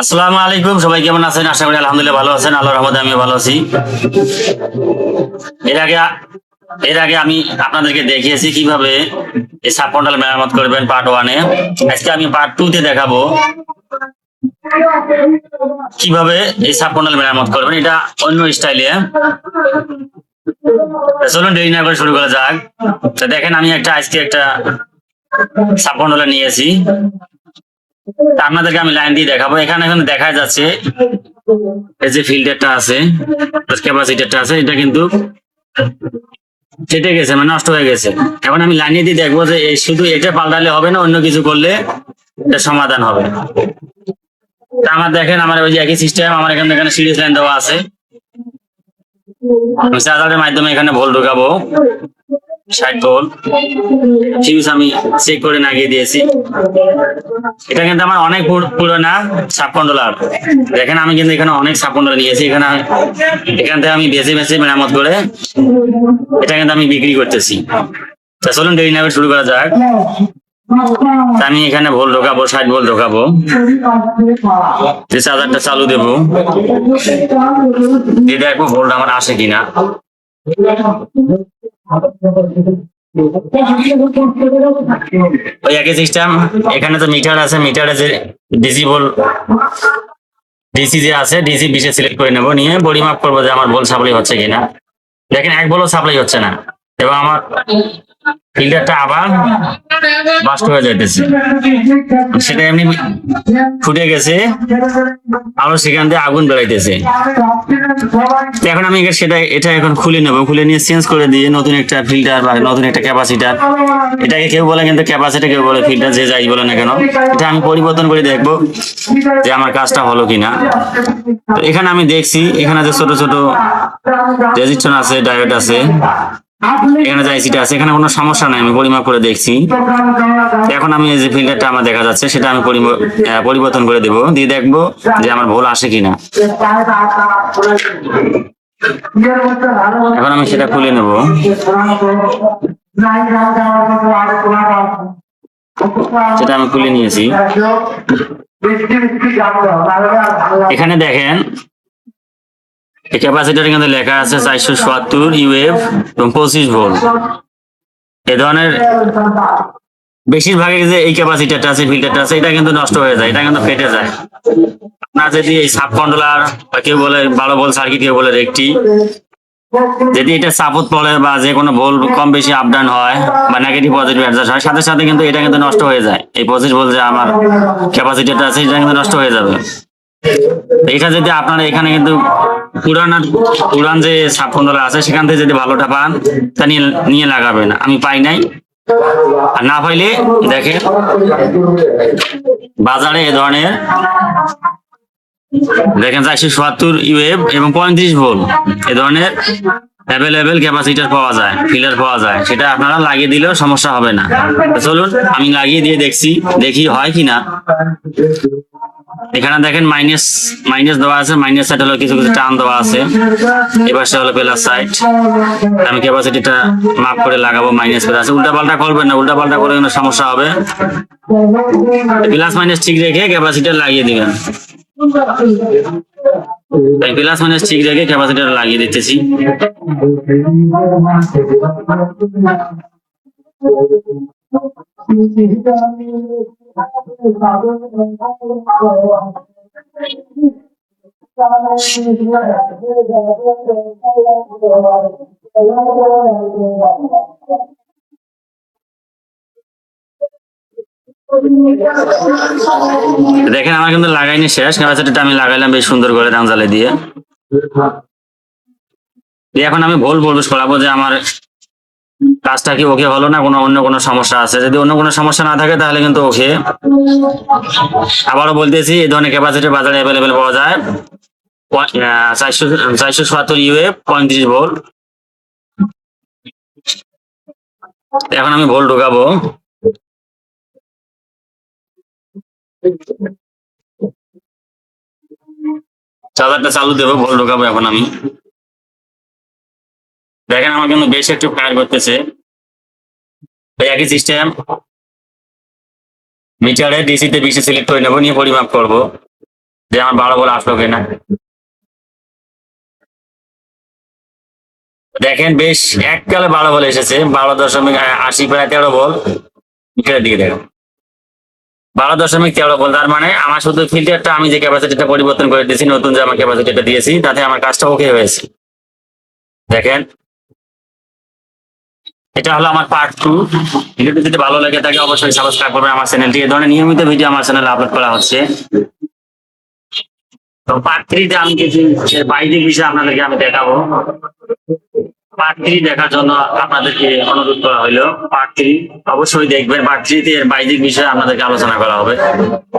আসসালামু আলাইকুম, সবাই কেমন আছেন? আশা করি আলহামদুলিল্লাহ ভালো আছেন, আল্লাহর রহমতে আমিও ভালো আছি। এর আগে এর আগে আমি আপনাদেরকে দেখিয়েছি কীভাবে এই সাপন্ডাল মেরামত করবেন পার্ট ওয়ানে আজকে আমি পার্ট টু তে দেখাবো কীভাবে এই সাপন্ডাল মেরামত করবেন। এটা অন্য স্টাইলে চলুন দেরি না করে শুরু করা যাক। তো দেখেন, আমি একটা, আজকে একটা সাপন্ডালা নিয়েছি। আপনাদেরকে আমি লাইন দিয়ে দেখাবো। এখানে এখন দেখা যাচ্ছে এই যে ফিল্টারটা আছে, ক্যাপাসিটারটা আছে, এটা কিন্তু কেটে গেছে মানে নষ্ট হয়ে গেছে। এখন আমি লাইনে দিয়ে দেখব যে শুধু এটা পাল্টালে হবে না, অন্য কিছু করলে এটা সমাধান হবে। আমার দেখেন, আমার ওই যে একই সিস্টেম আমার এখানে এখানে সিরিজ লাইন দেওয়া আছে। চার্জারের মাধ্যমে এখানে ভোল ঢুকাবো। ষাট ভোল ফিউজ আমি চেক করে লাগিয়ে দিয়েছি। এটা কিন্তু আমার অনেক পুর- পুরোনা সাবকন্ডলার দেখেন, আমি কিন্তু এখানে অনেক সাবকন্ডলার নিয়েছি। এখানে এখান থেকে আমি বেছে বেছে মেরামত করে এটা কিন্তু আমি বিক্রি করতেছি। তা চলুন ডেরি নামে শুরু করা যাক। আমি এখানে ভোল ঢোকাবো, ষাট ভোল ঢোকাবো। যে চার্জারটা চালু দেবো। দিয়ে দেখব ভোল্ট আমার আসে কিনা? ওই একই সিস্টেম এখানে তো মিটার আছে মিটারে যে ডিসি বল ডিসি যে আছে ডিসি বিশে সিলেক্ট করে নেব, নিয়ে বডি করব যে আমার ভোল সাপ্লাই হচ্ছে কিনা। দেখেন, এক বলও সাপ্লাই হচ্ছে না। এবং আমার ফিল্টারটা আবার বাস্ট হয়ে যাইতেছে। সেটা এমনি ফুটে গেছে, আবার সেখান দিয়ে আগুন বেড়াইতেছে। এখন আমি সেটা এটা এখন খুলে নেব। খুলে নিয়ে চেঞ্জ করে দিয়ে নতুন একটা ফিল্টার বা নতুন একটা ক্যাপাসিটার এটাকে কেউ বলে কিন্তু ক্যাপাসিটি কেউ বলে ফিল্টার যে যাই বলে না কেন। এটা আমি পরিবর্তন করে দেখব যে আমার কাজটা হলো কিনা। এখানে আমি দেখছি, এখানে যে ছোট ছোট রেজিস্ট্রেশন আছে ডায়োড আছে। এখানে যে আইসিটা আছে, এখানে কোনো সমস্যা নাই, আমি পরিমাপ করে দেখছি। এখন আমি যে ফিল্টারটা আমার দেখা যাচ্ছে, সেটা আমি পরিবর্তন করে দেবো। দিয়ে দেখব যে আমার ভুল আসে কিনা। এখন আমি সেটা খুলে নেব। সেটা আমি খুলে নিয়েছি। এখানে দেখেন এই ক্যাপাসিটার কিন্তু লেখা আছে চারশো সত্তর ইউএফ এবং পঁচিশ ভোল্ট এ ধরনের বেশিরভাগই যে এই ক্যাপাসিটারটা আছে ফিল্টারটা আছে, এটা কিন্তু নষ্ট হয়ে যায়, এটা কিন্তু ফেটে যায়। আপনার যদি এই সাব কন্ট্রোলার বা কেউ বলে বারো ভোল্ট সার্কিট কেউ বলে একটি যদি এটা সাপোর্ট পড়ে বা যে কোনো ভোল্ট কম বেশি আপ ডাউন হয় বা নেগেটিভ পজিটিভ অ্যাডজাস্ট হয়, সাথে সাথে কিন্তু এটা কিন্তু নষ্ট হয়ে যায়। এই পঁচিশ ভোল্ট যে আমার ক্যাপাসিটিটা আছে, এটা কিন্তু নষ্ট হয়ে যাবে। এটা যদি আপনারা এখানে কিন্তু পুরান আর- পুরান যে সাপকন্ডলা আছে, সেখান থেকে যদি ভালোটা পান, তা নিয়ে নিয়ে লাগাবেন। আমি পাই নাই। আর না পাইলে, দেখেন, বাজারে এ ধরনের, দেখেন, চারশো সত্তর ইউএফ এবং পঁয়ত্রিশ ভোল্ট, এ ধরনের অ্যাভেলেবেল ক্যাপাসিটার পাওয়া যায় ফিলার পাওয়া যায়। সেটা আপনারা লাগিয়ে দিলেও সমস্যা হবে না। চলুন, আমি লাগিয়ে দিয়ে দেখছি, দেখি হয় কিনা। এখানে দেখেন মাইনাস মাইনাস দেওয়া আছে মাইনাস সাইড হলো কিছু কিছু টান দেওয়া আছে। এবার সে হলো প্লাস সাইড আমি ক্যাপাসিটিটা মাপ করে লাগাবো মাইনাস করে। আছে উল্টা পাল্টা করবেন না উল্টা পাল্টা করে কোনো সমস্যা হবে। প্লাস মাইনাস ঠিক রেখে ক্যাপাসিটার লাগিয়ে দিবেন। তাই প্লাস মাইনাস ঠিক রেখে ক্যাপাসিটার লাগিয়ে দিতেছি। দেখেন, আমার কিন্তু লাগাইনি শেষ। ক্যাপাসিটিটা আমি লাগাইলাম বেশ সুন্দর করে দামজালে দিয়ে। দিয়ে এখন আমি ভুল প্রবেশ করাবো যে আমার কাজটা কি ওকে হলো না কোনো অন্য কোনো সমস্যা আছে? যদি অন্য কোনো সমস্যা না থাকে তাহলে কিন্তু ওকে আবারও বলতেছি, এই ধরনের ক্যাপাসিটি বাজারে অ্যাভেলেবেল পাওয়া যায়। চারশো চারশো ইউএ পঁয়ত্রিশ ভোল্ট এখন আমি ভোল্ট ঢোকাবো। চার্জারটা চালু দেবো ভোল্ট ঢোকাবো এখন আমি। দেখেন আমার কিন্তু বেশ একটু ফায়ার করতেছে। একই সিস্টেম মিটারে ডিসিতে বিসি সিলেক্ট করে নেব, নিয়ে পরিমাপ করব। যে আমার বারো বল আসলো কিনা। দেখেন বেশ এককালে বারো বল এসেছে, বারো দশমিক আশি প্রায় তেরো বল মিটারের দিকে দেখেন। বারো দশমিক তেরো বল তার মানে আমার শুধু ফিল্টারটা আমি যে ক্যাপাসিটিটা পরিবর্তন করে দিয়েছি, নতুন যে আমার ক্যাপাসিটিটা দিয়েছি, তাতে আমার কাজটা ওকে হয়েছে। দেখেন এটা হলো আমার পার্ট টু ভিডিওটি যদি ভালো লাগে থাকে অবশ্যই সাবস্ক্রাইব করবেন আমার চ্যানেলটি এই ধরনের নিয়মিত ভিডিও আমার চ্যানেলে আপলোড করা হচ্ছে। তো পার্ট থ্রিতে আমি কিছু বাইরের বিষয়ে আপনাদেরকে আমি দেখাবো। পার্ট থ্রি দেখার জন্য আপনাদেরকে অনুরোধ করা হলো। পার্ট থ্রি অবশ্যই দেখবেন। পার্ট থ্রিতে এর বাইরের বিষয়ে আপনাদেরকে আলোচনা করা হবে।